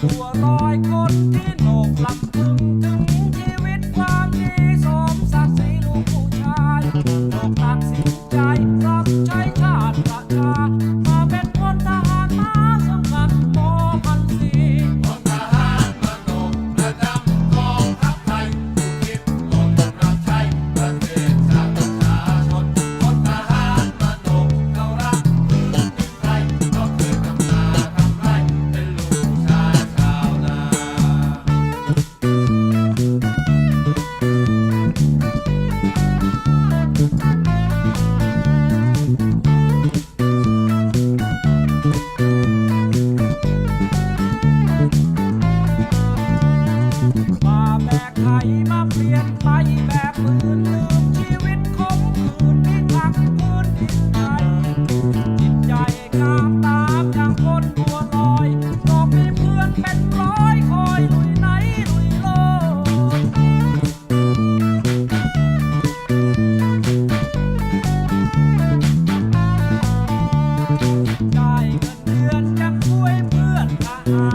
ตัวลอยก้นที่โหนกหลังถึงถึง ใครมาเปลี่ยนไปแบบมืดลืมชีวิตขมขืนที่ทักพื้นดินไทจิตใจงามตาอย่างคนบัวลอยดอกมีเพื่อนเป็นร้อยคอยลุยไนลุยโลด้เงินเดือนจะช่ยเพื่อนทหา